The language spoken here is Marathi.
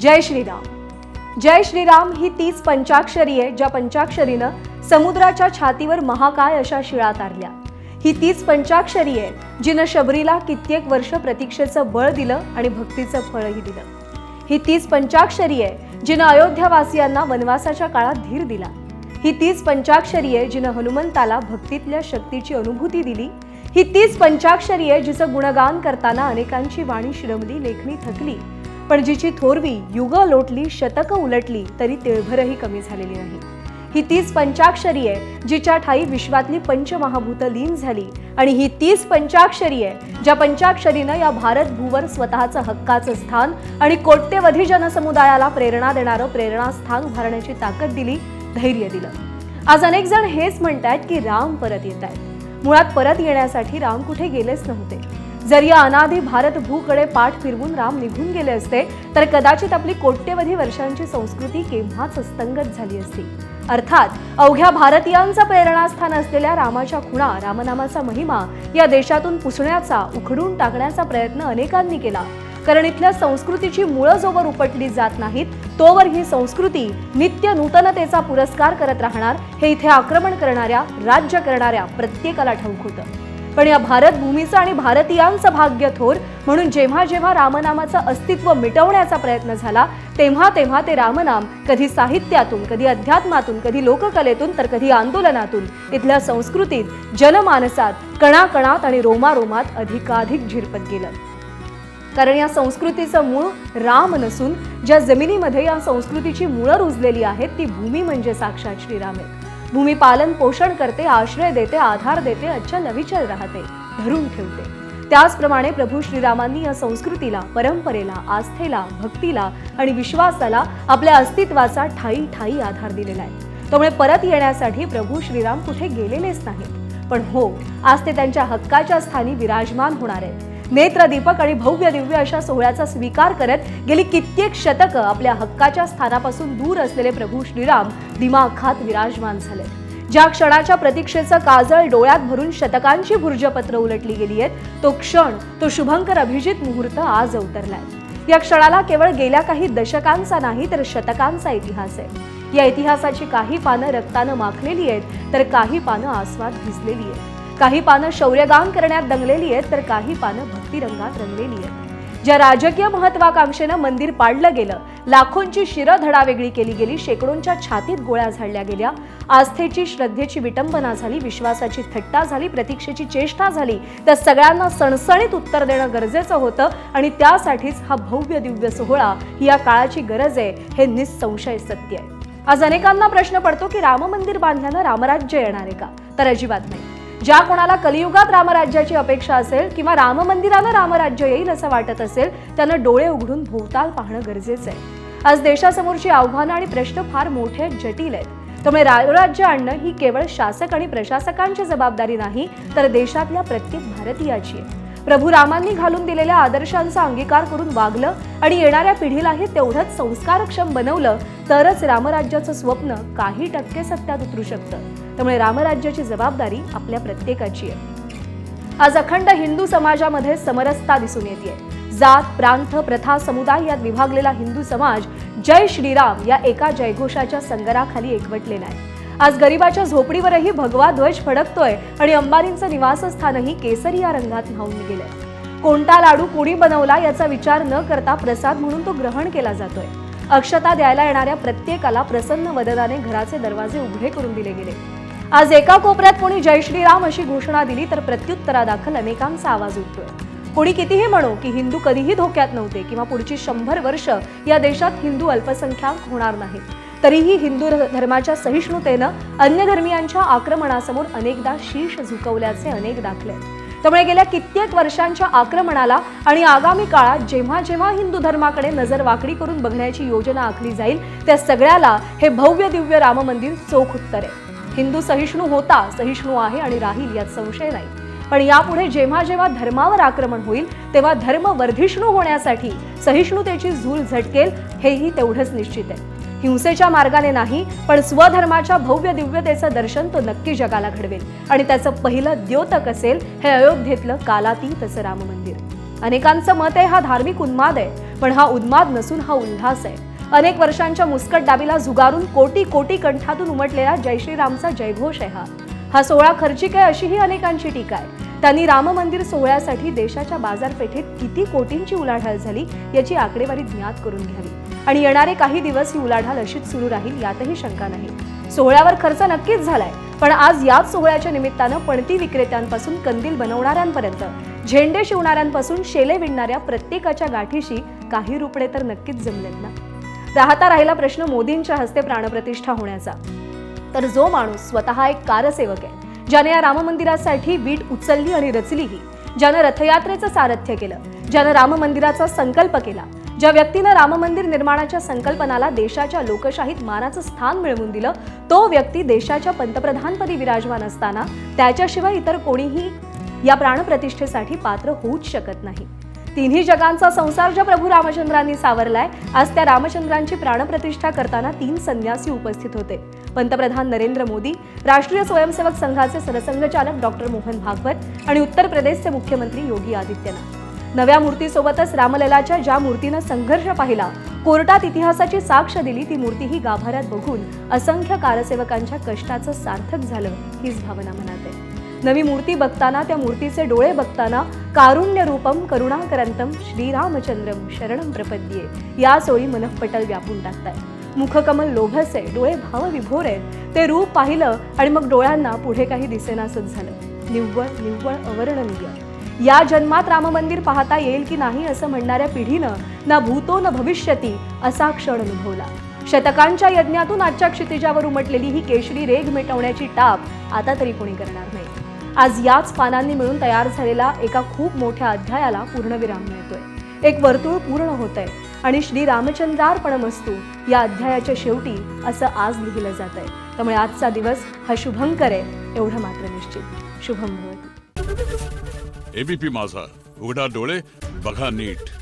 जय श्रीराम. जय श्रीराम ही तीच पंचाक्षरी आहे ज्या पंचाक्षरीनं समुद्राच्या छातीवर महाकाय अशा शिळा तारल्या. ही तीच पंचाक्षरी आहे जिनं शबरीला कित्येक वर्ष प्रतीक्षेचं बळ दिलं आणि भक्तीचं फळही दिलं. ही तीच पंचाक्षरी आहे जिनं अयोध्यावासियांना वनवासाच्या काळात धीर दिला. ही तीच पंचाक्षरी आहे जिनं हनुमंताला भक्तीतल्या शक्तीची अनुभूती दिली. ही तीच पंचाक्षरी आहे जिचं गुणगान करताना अनेकांची वाणी श्रमली लेखणी थकली. पण जिची थोरवी युग लोटली शतकं उलटली तरी तिळभरही कमी झालेली नाही. ही तीच पंचाक्षरी आहे जिच्या ठाई विश्वातली पंचमहाभूत लीन झाली आणि ही तीच पंचाक्षरी आहे ज्या पंचाक्षरीनं या भारत भूवर स्वतःचं हक्काचं स्थान आणि कोट्यवधी जनसमुदायाला प्रेरणा देणारं प्रेरणास्थान उभारण्याची ताकद दिली धैर्य दिलं. आज अनेक जण हेच म्हणतायत की राम परत येत आहेत मुळात परत येण्यासाठी राम कुठे गेलेच नव्हते. जर या अनादी भारत भूकडे पाठ फिरवून राम निघून गेले असते तर कदाचित आपली कोट्यवधी वर्षांची संस्कृती केव्हाच अस्तंगत झाली असती. अर्थात अवघ्या भारतीयांचं प्रेरणास्थान असलेल्या रामाच्या खुणा रामनामाचा महिमा या देशातून पुसण्याचा उखडून टाकण्याचा प्रयत्न अनेकांनी केला. कारण इथल्या संस्कृतीची मुळं जोवर उपटली जात नाहीत तोवर ही संस्कृती नित्य नूतनतेचा पुरस्कार करत राहणार हे इथे आक्रमण करणाऱ्या राज्य करणाऱ्या प्रत्येकाला ठाऊक होतं. पण या भारतभूमीचं आणि भारतीयांचं भाग्य थोर म्हणून जेव्हा जेव्हा रामनामाचं अस्तित्व मिटवण्याचा प्रयत्न झाला तेव्हा तेव्हा ते रामनाम कधी साहित्यातून कधी अध्यात्मातून कधी लोककलेतून तर कधी आंदोलनातून इथल्या संस्कृतीत जनमानसात कणाकणात आणि रोमारोमात अधिकाधिक झिरपत गेलं. कारण या संस्कृतीचं मूळ राम नसून ज्या जमिनीमध्ये या संस्कृतीची मुळं रुजलेली आहेत ती भूमी म्हणजे साक्षात श्रीराम आहे भूमी पालन पोषण करते आश्रय देते आधार देते अचल अविचल राहते धरून ठेवते. त्याचप्रमाणे प्रभू श्रीरामांनी या संस्कृतीला परंपरेला आस्थेला भक्तीला आणि विश्वासाला आपल्या अस्तित्वाचा ठाई ठाई आधार दिलेला आहे. त्यामुळे परत येण्यासाठी प्रभू श्रीराम कुठे गेलेलेच नाहीत. पण हो आज ते त्यांच्या हक्काच्या स्थानी विराजमान होणार आहेत. नेत्रदीपक आणि भव्य दिव्य अशा सोहळ्याचा स्वीकार करत गेली कित्येक शतकं आपल्या हक्काच्या स्थानापासून दूर असलेले प्रभू श्रीराम दिमाखात विराजमान झाले. ज्या क्षणाच्या प्रतीक्षेचं काजळ डोळ्यात भरून शतकांची भुर्जपत्र उलटली गेली आहेत तो क्षण तो शुभंकर अभिजित मुहूर्त आज अवतरलाय. या क्षणाला केवळ गेल्या काही दशकांचा नाही तर शतकांचा इतिहास आहे. या इतिहासाची काही पानं रक्तानं माखलेली आहेत तर काही पानं आस्वाद भिजलेली आहेत. काही पानं शौर्यगान करण्यात दंगलेली आहेत तर काही पानं भक्तिरंगात रंगलेली आहेत. ज्या राजकीय महत्वाकांक्षेनं मंदिर पाडलं गेलं लाखोंची शिरं धडावेगळी केली गेली शेकडोंच्या छातीत गोळ्या झाडल्या गेल्या आस्थेची श्रद्धेची विटंबना झाली विश्वासाची थट्टा झाली प्रतीक्षेची चेष्टा झाली तर सगळ्यांना सणसणीत उत्तर देणं गरजेचं होतं आणि त्यासाठीच हा भव्य दिव्य सोहळा ही या काळाची गरज आहे हे निसंशय सत्य आहे. आज अनेकांना प्रश्न पडतो की राम मंदिर बांधल्यानं रामराज्य येणार आहे का? तर अजिबात नाही. ज्या कोणाला कलियुगात रामराज्याची अपेक्षा असेल किंवा राम मंदिराला रामराज्य येईल असं वाटत असेल त्यानं डोळे उघडून भोवताल पाहणं गरजेचं आहे. आज देशासमोरची आव्हानं आणि प्रश्न फार मोठे जटिल आहेत. त्यामुळे रामराज्य आणणं ही केवळ शासक आणि प्रशासकांची जबाबदारी नाही तर देशातल्या प्रत्येक भारतीयाची आहे. प्रभू रामांनी घालून दिलेल्या आदर्शांचा अंगीकार करून वागलं आणि येणाऱ्या पिढीलाही तेवढंच संस्कारक्षम बनवलं तरच रामराज्याचं स्वप्न काही टक्के सत्यात उतरू शकतं. त्यामुळे रामराज्याची जबाबदारी आपल्या प्रत्येकाची आहे. आज अखंड हिंदू समाजामध्ये समरसता दिसून येते जात प्रांत प्रथा समुदाय यात विभागलेला हिंदू समाज जय श्रीराम या एका जयघोषाच्या संगराखाली एकवटलेला आहे आज गरिबाच्या झोपडीवरही भगवा ध्वज फडकतोय आणि अंबानींचं निवासस्थानही केसरी या रंगात न्हावून गेलंय कोणता लाडू कोणी बनवला याचा विचार न करता प्रसाद म्हणून तो ग्रहण केला जातोय. अक्षता द्यायला येणाऱ्या प्रत्येकाला प्रसन्न वदनाने घराचे दरवाजे उघडे करून दिले गेले. आज एका कोपऱ्यात कोणी जय श्रीराम अशी घोषणा दिली तर प्रत्युत्तरादाखल अनेकांचा आवाज उठतोय. कोणी कितीही म्हणो की हिंदू कधीही धोक्यात नव्हते किंवा पुढची शंभर वर्ष या देशात हिंदू अल्पसंख्याक होणार नाहीत. तरीही हिंदू धर्माच्या सहिष्णुतेनं अन्य धर्मियांच्या आक्रमणासमोर अनेकदा शीश झुकवल्याचे अनेक दाखले. त्यामुळे गेल्या कित्येक वर्षांच्या आक्रमणाला आणि आगामी काळात जेव्हा जेव्हा हिंदू धर्माकडे नजर वाकडी करून बघण्याची योजना आखली जाईल त्या सगळ्याला हे भव्य दिव्य राम मंदिर चोख उत्तर. आहे हिंदू सहिष्णू होता सहिष्णू आहे आणि राहील यात संशय नाही. पण यापुढे जेव्हा जेव्हा धर्मावर आक्रमण होईल तेव्हा धर्म वर्धिष्णू होण्यासाठी सहिष्णुतेची झूल झटकेल हेही तेवढंच निश्चित आहे. हिंसेच्या मार्गाने नाही पण स्वधर्माच्या भव्य दिव्यतेचं दर्शन तो नक्की जगाला घडवेल. आणि त्याचं पहिलं द्योतक असेल हे अयोध्येतलं कालातीत तसं राम मंदिर अनेकांचं मत आहे हा धार्मिक उन्माद आहे पण हा उन्माद नसून हा उल्हास आहे. अनेक वर्षांच्या मुस्कट दाबीला झुगारून कोटी कोटी कंठातून उमटलेला जय श्रीरामचा जयघोष आहे हा. हा सोहळा खर्चिक आहे अशीही अनेकांची टीका आहे. त्यांनी राम मंदिर सोहळ्यासाठी देशाच्या बाजारपेठेत किती कोटींची उलाढाल झाली याची आकडेवारी ज्ञात करून घ्यावी. आणि येणारे काही दिवस ही उलाढाल अशीच सुरू राहील यातही शंका नाही. सोहळ्यावर खर्च नक्कीच झालाय पण आज याच सोहळ्याच्या निमित्तानं पणती विक्रेत्यांपासून कंदील बनवणाऱ्यांपर्यंत झेंडे शिवणाऱ्यांपासून शेले विणणाऱ्या प्रत्येकाच्या गाठीशी काही रुपडे तर नक्कीच जमलेत ना? राहता राहिला प्रश्न मोदींच्या हस्ते प्राणप्रतिष्ठा होण्याचा. तर जो माणूस स्वतः एक कारसेवक आहे ज्याने या राम मंदिरासाठी वीट उचलली आणि रचलीही ज्यानं रथयात्रेचं सारथ्य केलं ज्यानं राम मंदिराचा संकल्प केला ज्या व्यक्तीनं राम मंदिर निर्माणाच्या संकल्पनाला देशाच्या लोकशाहीत मानाचं स्थान मिळवून दिलं तो व्यक्ती देशाच्या पंतप्रधानपदी विराजमान असताना त्याच्याशिवाय इतर कोणीही या प्राणप्रतिष्ठेसाठी पात्र होऊच शकत नाही. तिन्ही जगांचा संसार ज्या प्रभू रामचंद्रांनी सावरलाय आज त्या रामचंद्रांची प्राणप्रतिष्ठा करताना तीन संन्यासी उपस्थित होते. पंतप्रधान नरेंद्र मोदी राष्ट्रीय स्वयंसेवक संघाचे सरसंघचालक डॉक्टर मोहन भागवत आणि उत्तर प्रदेशचे मुख्यमंत्री योगी आदित्यनाथ. नव्या मूर्तीसोबतच रामललाच्या ज्या मूर्तीनं संघर्ष पाहिला कोर्टात इतिहासाची साक्ष दिली ती मूर्ती ही गाभाऱ्यात बघून असंख्य कारसेवकांच्या कष्टाचं सार्थक झालं हीच भावना मनात आहे. नवी मूर्ती बघताना त्या मूर्तीचे डोळे बघताना कारुण्यरूपम करुणाकरंतम श्रीरामचंद्रम शरणम प्रपद्ये. या सोळी मनःपटल व्यापून टाकताय. मुखकमल लोभसे डोळे भाव विभोर आहेत ते रूप पाहिलं आणि मग डोळ्यांना पुढे काही दिसेनासच झालं. निव्वळ निव्वळ अवर्णनीय. या जन्मात राम मंदिर पाहता येईल की नाही असं म्हणणाऱ्या पिढीनं ना भूतो न भविष्यती असा क्षण अनुभवला. शतकांच्या यज्ञातून आजच्या क्षितिजावर उमटलेली ही केशरी रेघ मिटवण्याची टाप आता तरी कोणी करणार नाही. आज याच पानांनी मिळून तयार झालेला एका खूप मोठ्या अध्यायाला पूर्णविराम मिळतोय. एक वर्तुळ पूर्ण होत आहे आणि श्री रामचंद्रार्पणमस्तू या अध्यायाच्या शेवटी असं आज लिहिलं जात आहे त्यामुळे आजचा दिवस हा शुभंकर आहे एवढं मात्र निश्चित. शुभम एबीपी माझा. उघडा डोळे बघा नीट.